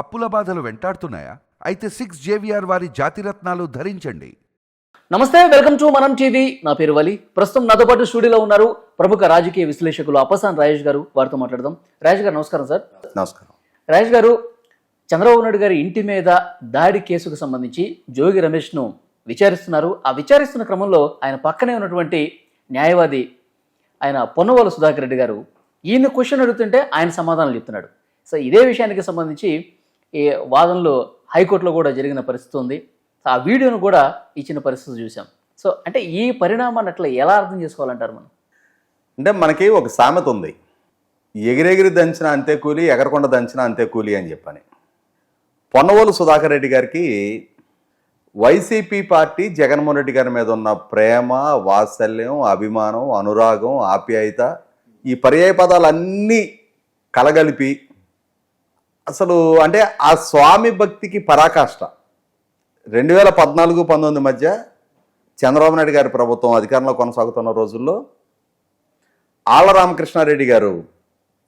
అప్పుల బాధలు వెంటాడుతున్నాయా? అయితే సిక్స్ జేవిఆర్ వారి జాతిరత్నాలు ధరించండి. నమస్తే వెల్కమ్ టు మనం టీవీ. నా పేరు వలి. ప్రస్తుతం నాతో పాటు స్టూడియోలో ఉన్నారు ప్రముఖ రాజకీయ విశ్లేషకులు అప్పసాన్ రాజేష్ గారు. వారితో మాట్లాడదాం. రాజేష్ గారు నమస్కారం సార్. నమస్కారం. రాజేష్ గారు చంద్రబాబు నాయుడు గారి ఇంటి మీద దాడి కేసుకు సంబంధించి జోగి రమేష్ను విచారిస్తున్నారు. ఆ విచారిస్తున్న క్రమంలో ఆయన పక్కనే ఉన్నటువంటి న్యాయవాది ఆయన పొన్నవోలు సుధాకర్ రెడ్డి గారు ఈయన క్వశ్చన్ అడుగుతుంటే ఆయన సమాధానాలు చెప్తున్నాడు. సో ఇదే విషయానికి సంబంధించి ఈ వాదనలో హైకోర్టులో కూడా జరిగిన పరిస్థితి ఉంది. సో ఆ వీడియోను కూడా ఇచ్చిన పరిస్థితి చూసాం సో అంటే ఈ పరిణామాన్ని అట్లా ఎలా అర్థం చేసుకోవాలంటారు మనం? అంటే మనకి ఒక సామెత ఉంది. ఎగిరెగిరి దంచిన అంతే కూలి ఎగరకొండ దంచిన అంతే కూలి అని చెప్పని. పొన్నవోలు సుధాకర్ రెడ్డి గారికి వైసీపీ పార్టీ జగన్మోహన్ రెడ్డి గారి మీద ఉన్న ప్రేమ వాత్సల్యం అభిమానం అనురాగం ఆప్యాయత ఈ పర్యాయ పదాలన్నీ కలగలిపి అసలు అంటే ఆ స్వామి భక్తికి పరాకాష్ట. రెండు వేల పద్నాలుగు పంతొమ్మిది మధ్య చంద్రబాబు నాయుడు గారి ప్రభుత్వం అధికారంలో కొనసాగుతున్న రోజుల్లో ఆళ్ళ రామకృష్ణారెడ్డి గారు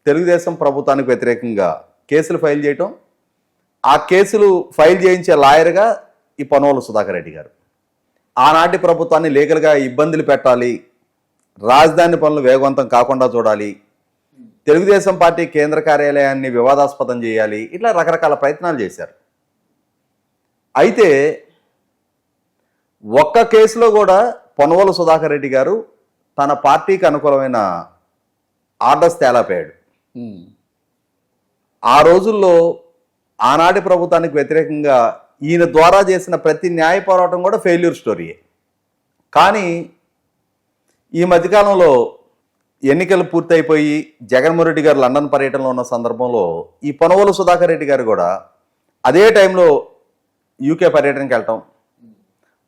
తెలుగుదేశం ప్రభుత్వానికి వ్యతిరేకంగా కేసులు ఫైల్ చేయటం ఆ కేసులు ఫైల్ చేయించే లాయర్గా ఈ పనోలు సుధాకర్ రెడ్డి గారు. ఆనాటి ప్రభుత్వాన్ని లీగల్గా ఇబ్బందులు పెట్టాలి రాజధాని పనులు వేగవంతం కాకుండా చూడాలి తెలుగుదేశం పార్టీ కేంద్ర కార్యాలయాన్ని వివాదాస్పదం చేయాలి ఇట్లా రకరకాల ప్రయత్నాలు చేశారు. అయితే ఒక్క కేసులో కూడా పొనవోలు సుధాకర్ రెడ్డి గారు తన పార్టీకి అనుకూలమైన ఆర్డర్స్ తేలాపోయాడు. ఆ రోజుల్లో ఆనాటి ప్రభుత్వానికి వ్యతిరేకంగా ఈయన ద్వారా చేసిన ప్రతి న్యాయ పోరాటం కూడా ఫెయిల్యూర్ స్టోరీయే. కానీ ఈ మధ్యకాలంలో ఎన్నికలు పూర్తయిపోయి జగన్మోహన్ రెడ్డి గారు లండన్ పర్యటనలో ఉన్న సందర్భంలో ఈ పొనవోలు సుధాకర్ రెడ్డి గారు కూడా అదే టైంలో యూకే పర్యటనకి వెళ్ళటం.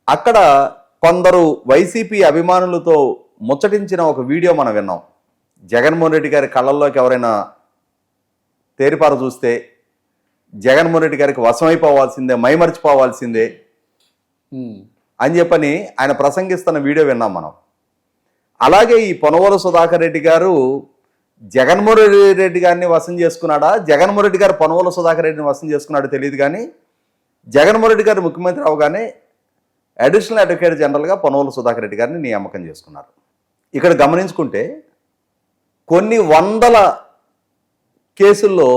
అక్కడ కొందరు వైసీపీ అభిమానులతో ముచ్చటించిన ఒక వీడియో మనం విన్నాం. జగన్మోహన్ రెడ్డి గారి కళ్ళల్లోకి ఎవరైనా తేరిపార చూస్తే జగన్మోహన్ రెడ్డి గారికి వశమైపోవాల్సిందే మైమరిచిపోవాల్సిందే అని చెప్పని ఆయన ప్రసంగిస్తున్న వీడియో విన్నాం మనం. అలాగే ఈ పొనవోలు సుధాకర్ రెడ్డి గారు జగన్మోహన్ రెడ్డి గారిని వశం చేసుకున్నాడా? జగన్మోహన్ రెడ్డి గారు పొనవోలు సుధాకర్ రెడ్డిని వశం చేసుకున్నాడో తెలియదు కానీ జగన్మోహన్ రెడ్డి గారు ముఖ్యమంత్రి అవగానే అడిషనల్ అడ్వకేట్ జనరల్గా పొనవోలు సుధాకర్ రెడ్డి గారిని నియామకం చేసుకున్నారు. ఇక్కడ గమనించుకుంటే కొన్ని వందల కేసుల్లో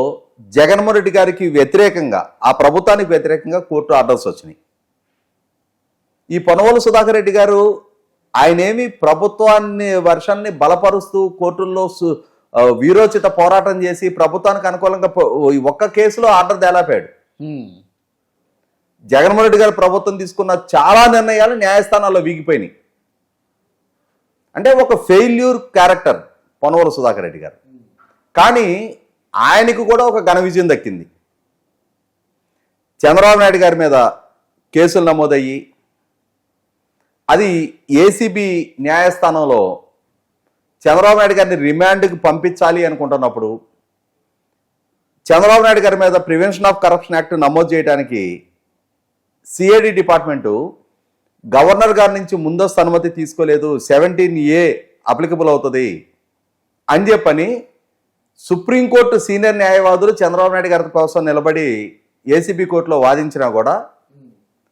జగన్మోహన్ రెడ్డి గారికి వ్యతిరేకంగా ఆ ప్రభుత్వానికి వ్యతిరేకంగా కోర్టు ఆర్డర్స్ వచ్చినాయి. ఈ పొనవోలు సుధాకర్ రెడ్డి గారు ఆయనేమి ప్రభుత్వాన్ని వర్షాన్ని బలపరుస్తూ కోర్టుల్లో వీరోచిత పోరాటం చేసి ప్రభుత్వానికి అనుకూలంగా ఒక్క కేసులో ఆర్డర్ తేలాపాడు. జగన్మోహన్ రెడ్డి గారి ప్రభుత్వం తీసుకున్న చాలా నిర్ణయాలు న్యాయస్థానాల్లో వీగిపోయినాయి. అంటే ఒక ఫెయిల్యూర్ క్యారెక్టర్ పొనవోలు సుధాకర్ రెడ్డి గారు. కానీ ఆయనకు కూడా ఒక ఘన విజయం దక్కింది. చంద్రబాబు నాయుడు గారి మీద కేసులు నమోదయ్యి అది ఏసీబీ న్యాయస్థానంలో చంద్రబాబు నాయుడు గారిని రిమాండ్కి పంపించాలి అనుకుంటున్నప్పుడు చంద్రబాబు నాయుడు గారి మీద ప్రివెన్షన్ ఆఫ్ కరప్షన్ యాక్ట్ నమోదు చేయడానికి సిఐడి డిపార్ట్మెంటు గవర్నర్ గారి నుంచి ముందస్తు అనుమతి తీసుకోలేదు. సెవెంటీన్ ఏ అప్లికబుల్ అవుతుంది అని చెప్పని సుప్రీంకోర్టు సీనియర్ న్యాయవాదులు చంద్రబాబు నాయుడు గారి కోసం నిలబడి ఏసీబీ కోర్టులో వాదించినా కూడా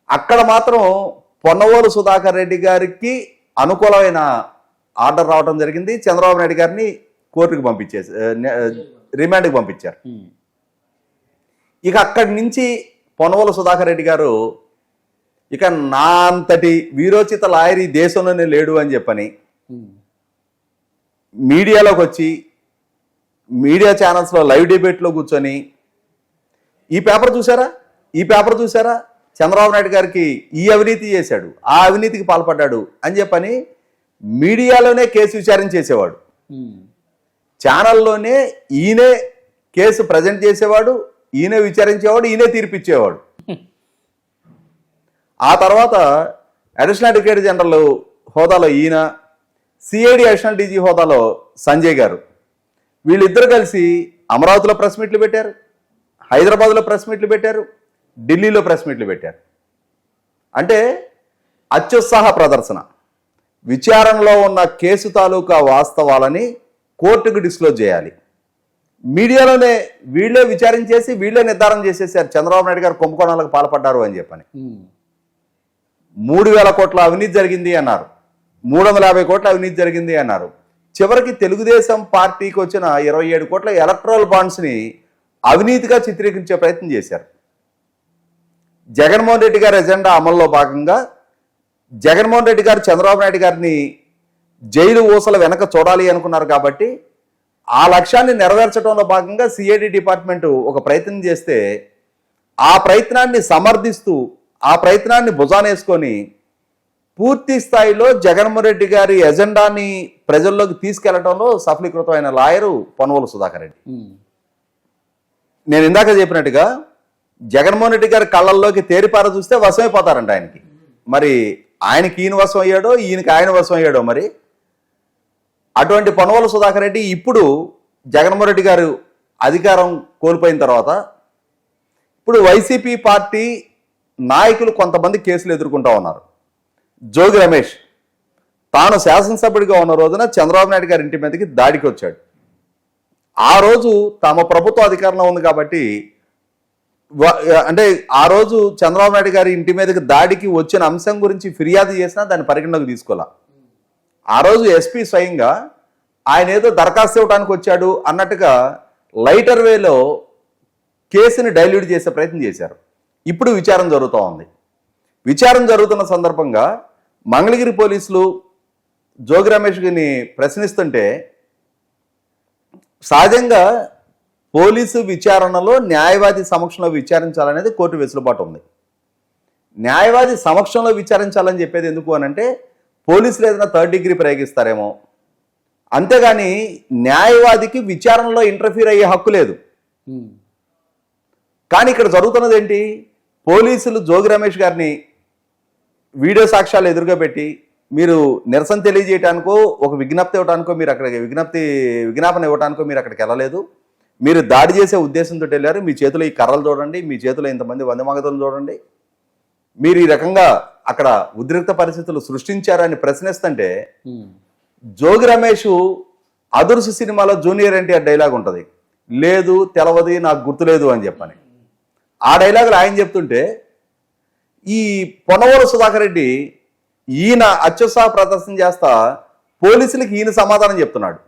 అక్కడ మాత్రం పొన్నవోలు సుధాకర్ రెడ్డి గారికి అనుకూలమైన ఆర్డర్ రావడం జరిగింది. చంద్రబాబు నాయుడు గారిని కోర్టుకు పంపించేసి రిమాండ్కి పంపించారు. ఇక అక్కడి నుంచి పొనవోలు సుధాకర్ రెడ్డి గారు ఇక నా అంతటి వీరోచిత లాయర్ ఈ దేశంలోనే లేడు అని చెప్పని మీడియాలోకి వచ్చి మీడియా ఛానల్స్లో లైవ్ డిబేట్లో కూర్చొని ఈ పేపర్ చూసారా? ఈ పేపర్ చూసారా? చంద్రబాబు నాయుడు గారికి ఈ అవినీతి చేశాడు ఆ అవినీతికి పాల్పడ్డాడు అని చెప్పని మీడియాలోనే కేసు విచారణ చేసేవాడు. ఛానల్లోనే ఈయనే కేసు ప్రజెంట్ చేసేవాడు ఈయనే విచారించేవాడు ఈయనే తీర్పిచ్చేవాడు. ఆ తర్వాత అడిషనల్ అడ్వకేట్ జనరల్ హోదాలో ఈయన సిఐడి అడిషనల్ డీజీ హోదాలో సంజయ్ గారు. వీళ్ళిద్దరు కలిసి అమరావతిలో ప్రెస్ మీట్లు పెట్టారు హైదరాబాద్లో ప్రెస్ మీట్లు పెట్టారు ఢిల్లీలో ప్రెస్ మీట్లు పెట్టారు. అంటే అత్యుత్సాహ ప్రదర్శన. విచారణలో ఉన్న కేసు తాలూకా వాస్తవాలని కోర్టుకు డిస్క్లోజ్ చేయాలి. మీడియాలోనే వీళ్ళే విచారించేసి వీళ్ళే నిర్ధారణ చేసేసారు. చంద్రబాబు నాయుడు గారు కుంభకోణాలకు పాల్పడ్డారు అని చెప్పని. మూడు వేల కోట్ల అవినీతి జరిగింది అన్నారు. మూడు వందల యాభై కోట్ల అవినీతి జరిగింది అన్నారు. చివరికి తెలుగుదేశం పార్టీకి వచ్చిన ఇరవై ఏడు కోట్ల ఎలక్ట్రల్ బాండ్స్ని అవినీతిగా చిత్రీకరించే ప్రయత్నం చేశారు. జగన్మోహన్ రెడ్డి గారి ఎజెండా అమల్లో భాగంగా జగన్మోహన్ రెడ్డి గారు చంద్రబాబు నాయుడు గారిని జైలు ఊసల వెనక చూడాలి అనుకున్నారు కాబట్టి ఆ లక్ష్యాన్ని నెరవేర్చడంలో భాగంగా సిఐడి డిపార్ట్మెంట్ ఒక ప్రయత్నం చేస్తే ఆ ప్రయత్నాన్ని సమర్థిస్తూ ఆ ప్రయత్నాన్ని భుజానేసుకొని పూర్తి స్థాయిలో జగన్మోహన్ రెడ్డి గారి ఎజెండాని ప్రజల్లోకి తీసుకెళ్ళడంలో సఫలీకృతమైన లాయరు పొనవోలు సుధాకర్ రెడ్డి. నేను ఇందాక చెప్పినట్టుగా జగన్మోహన్ రెడ్డి గారి కళ్ళల్లోకి తేరిపార చూస్తే వశమైపోతారంట ఆయనకి. మరి ఆయనకి ఈయన వశం అయ్యాడో ఈయనకి ఆయన వశం అయ్యాడో మరి? అటువంటి పొనవల సుధాకర్ రెడ్డి ఇప్పుడు జగన్మోహన్ రెడ్డి గారు అధికారం కోల్పోయిన తర్వాత ఇప్పుడు వైసీపీ పార్టీ నాయకులు కొంతమంది కేసులు ఎదుర్కొంటూ ఉన్నారు. జోగి రమేష్ తాను శాసనసభ్యుడిగా ఉన్న రోజున చంద్రబాబు నాయుడు గారి ఇంటి మీదకి దాడికి వచ్చాడు ఆ రోజు తమ ప్రభుత్వ అధికారంలో ఉంది కాబట్టి అంటే ఆ రోజు చంద్రబాబు నాయుడు గారి ఇంటి మీదకి దాడికి వచ్చిన అంశం గురించి ఫిర్యాదు చేసినా దాన్ని పరిగణలోకి తీసుకోవాలా? ఆ రోజు ఎస్పీ స్వయంగా ఆయన ఏదో దరఖాస్తు ఇవ్వడానికి వచ్చాడు అన్నట్టుగా లైటర్ వేలో కేసుని డైల్యూట్ చేసే ప్రయత్నం చేశారు. ఇప్పుడు విచారణ జరుగుతూ ఉంది. విచారణ జరుగుతున్న సందర్భంగా మంగళగిరి పోలీసులు జోగి రమేష్ గారిని ప్రశ్నిస్తుంటే సహజంగా పోలీసు విచారణలో న్యాయవాది సమక్షంలో విచారించాలనేది కోర్టు వెసులుబాటు ఉంది. న్యాయవాది సమక్షంలో విచారించాలని చెప్పేది ఎందుకు అనంటే పోలీసులు ఏదైనా థర్డ్ డిగ్రీ ప్రయోగిస్తారేమో. అంతేగాని న్యాయవాదికి విచారణలో ఇంటర్ఫీర్ అయ్యే హక్కు లేదు. కానీ ఇక్కడ జరుగుతున్నది ఏంటి? పోలీసులు జోగి రమేష్ గారిని వీడియో సాక్ష్యాలు ఎదురుగా పెట్టి మీరు నిరసన తెలియజేయటానికో ఒక విజ్ఞప్తి ఇవ్వడానికో మీరు అక్కడికి విజ్ఞప్తి విజ్ఞాపన ఇవ్వడానికో మీరు అక్కడికి వెళ్ళలేదు. మీరు దాడి చేసే ఉద్దేశంతో వెళ్ళారు. మీ చేతిలో ఈ కర్రలు చూడండి. మీ చేతిలో ఇంతమంది వందమాగతులు చూడండి. మీరు ఈ రకంగా అక్కడ ఉద్రిక్త పరిస్థితులు సృష్టించారని ప్రశ్నిస్తుంటే జోగి రమేష్ అదుర్సు సినిమాలో జూనియర్ ఎన్టీఆర్ డైలాగ్ ఉంటుంది. లేదు తెలవది నాకు గుర్తులేదు అని చెప్పని. ఆ డైలాగులు ఆయన చెప్తుంటే ఈ పొన్నవోలు సుధాకర్ రెడ్డి ఈయన అత్యుత్సాహ ప్రదర్శన చేస్తా పోలీసులకి ఈయన సమాధానం చెప్తున్నాడు.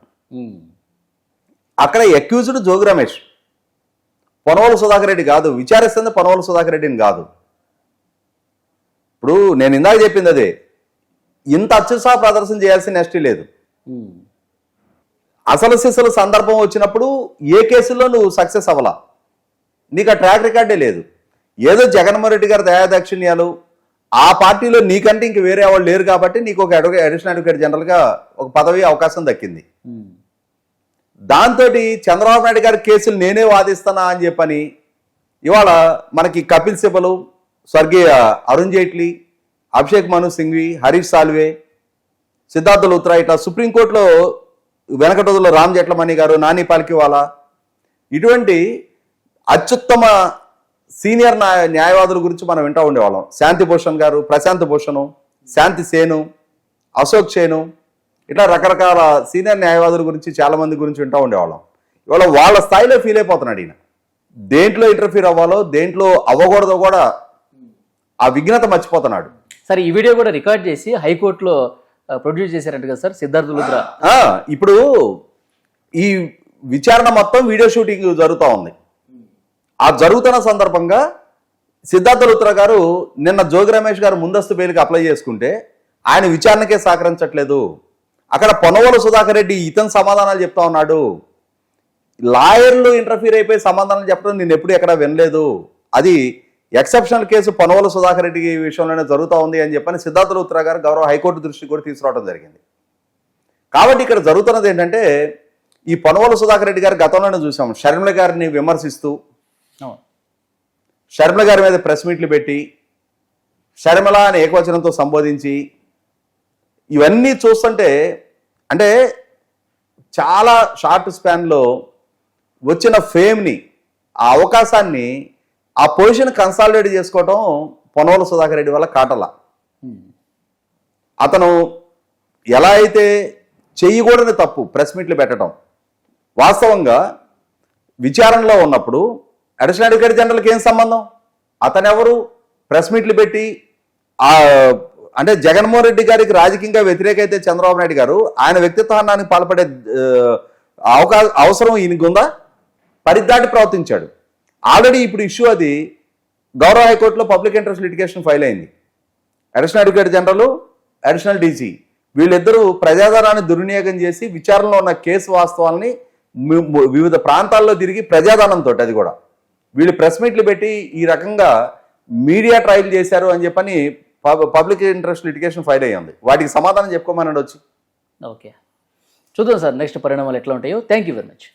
అక్కడ అక్యూజ్డ్ జోగి రమేష్. పొనవోలు సుధాకర్ రెడ్డి కాదు. విచారిస్తుంది పొనవోలు సుధాకర్ రెడ్డిని కాదు. ఇప్పుడు నేను ఇందాక చెప్పింది అదే. ఇంత అత్యుత్సాహ ప్రదర్శన చేయాల్సిన నెస్టీ లేదు. అసలు సిసలు సందర్భం వచ్చినప్పుడు ఏ కేసులో నువ్వు సక్సెస్ అవ్వలా? నీకు ఆ ట్రాక్ రికార్డే లేదు. ఏదో జగన్మోహన్ రెడ్డి గారి దయాదాక్షిణ్యాలు ఆ పార్టీలో నీకంటే ఇంక వేరే వాళ్ళు లేరు కాబట్టి నీకు ఒక అడ్వకేట్ అడిషనల్ అడ్వకేట్ జనరల్గా ఒక పదవి అవకాశం దక్కింది. దాంతో చంద్రబాబు నాయుడు గారి కేసులు నేనే వాదిస్తానా అని చెప్పని ఇవాళ మనకి కపిల్ సిబలు స్వర్గీయ అరుణ్ జైట్లీ అభిషేక్ మను సింఘ్వి హరీష్ సాల్వే సిద్ధార్థ లూత్రా ఇట్లా సుప్రీంకోర్టులో వెనకటోదులో రామ్ జెట్లమణి గారు నాని పాల్కివాలా ఇటువంటి అత్యుత్తమ సీనియర్ న్యాయ న్యాయవాదుల గురించి మనం వింటూ ఉండేవాళ్ళం. శాంతి భూషణ్ గారు ప్రశాంత్ భూషణ్ శాంతి సేను అశోక్ సేను ఇట్లా రకరకాల సీనియర్ న్యాయవాదుల గురించి చాలా మంది గురించి వింటూ ఉండేవాళ్ళం. ఇవాళ వాళ్ళ స్థాయిలో ఫీల్ అయిపోతున్నాడు ఈయన. దేంట్లో ఇంటర్ఫీర్ అవ్వాలో దేంట్లో అవ్వకూడదో కూడా ఆ విఘ్నత మర్చిపోతున్నాడు. సరే ఈ వీడియో కూడా రికార్డ్ చేసి హైకోర్టులో ప్రొడ్యూస్ చేశారంట కదా సార్ సిద్ధార్థ లుద్రా? ఇప్పుడు ఈ విచారణ మొత్తం వీడియో షూటింగ్ జరుగుతూ ఉంది. ఆ జరుగుతున్న సందర్భంగా సిద్ధార్థ లుత్రా గారు నిన్న జోగి రమేష్ గారు ముందస్తు బెయిల్కి అప్లై చేసుకుంటే ఆయన విచారణకే సహకరించట్లేదు. అక్కడ పొనవోలు సుధాకర్ రెడ్డి ఇతను సమాధానాలు చెప్తా ఉన్నాడు. లాయర్లు ఇంటర్ఫీర్ అయిపోయి సమాధానం చెప్పడం నేను ఎప్పుడు ఎక్కడ వినలేదు. అది ఎక్సెప్షనల్ కేసు పొనవోలు సుధాకర్ రెడ్డి విషయంలోనే జరుగుతూ ఉంది అని చెప్పని సిద్ధార్థ లుత్రా గారు గౌరవ హైకోర్టు దృష్టికి కూడా తీసుకురావడం జరిగింది. కాబట్టి ఇక్కడ జరుగుతున్నది ఏంటంటే ఈ పొనవోలు సుధాకర్ రెడ్డి గారు గతంలోనే చూసాం. షర్మిల గారిని విమర్శిస్తూ. షర్మిల గారి మీద ప్రెస్ మీట్లు పెట్టి షర్మిల అని ఏకవచనంతో సంబోధించి ఇవన్నీ చూస్తుంటే అంటే చాలా షార్ట్ స్పాన్లో వచ్చిన ఫేమ్ని ఆ అవకాశాన్ని ఆ పొజిషన్ కన్సాలిడేట్ చేసుకోవటం పొనవల సుధాకర్ రెడ్డి వల్ల కాటల. అతను ఎలా అయితే చేయకూడని తప్పు ప్రెస్ మీట్లు పెట్టడం వాస్తవంగా విచారణలో ఉన్నప్పుడు అడిషనల్ అడ్వకేట్ జనరల్కి ఏం సంబంధం? అతను ఎవరు ప్రెస్ మీట్లు పెట్టి ఆ అంటే జగన్మోహన్ రెడ్డి గారికి రాజకీయంగా వ్యతిరేకైతే చంద్రబాబు నాయుడు గారు ఆయన వ్యక్తిత్వానికి పాల్పడే ఆ, అవకాశ అవసరం ఈయనకు ఉందా పరిదాటి ప్రవర్తించాడు. ఆల్రెడీ ఇప్పుడు ఇష్యూ అది గౌరవ హైకోర్టులో పబ్లిక్ ఇంట్రెస్ట్ లిటిగేషన్ ఫైల్ అయింది. Additional advocate general additional DG వీళ్ళిద్దరూ ప్రజాధనాన్ని దుర్వినియోగం చేసి విచారణలో ఉన్న కేసు వాస్తవాల్ని వివిధ ప్రాంతాల్లో తిరిగి ప్రజాధనంతో అది కూడా. వీళ్ళు ప్రెస్ మీట్లు పెట్టి ఈ రకంగా మీడియా ట్రయల్ చేశారు అని చెప్పని పబ్లిక్ ఇంట్రెస్ట్ లిటిగేషన్ ఫైల్ అయ్యింది. వాటికి సమాధానం చెప్పుకోమని వచ్చి ఓకే. చూద్దాం సార్ నెక్స్ట్ పరిణామాలు ఎట్లా ఉంటాయో. Thank you very much.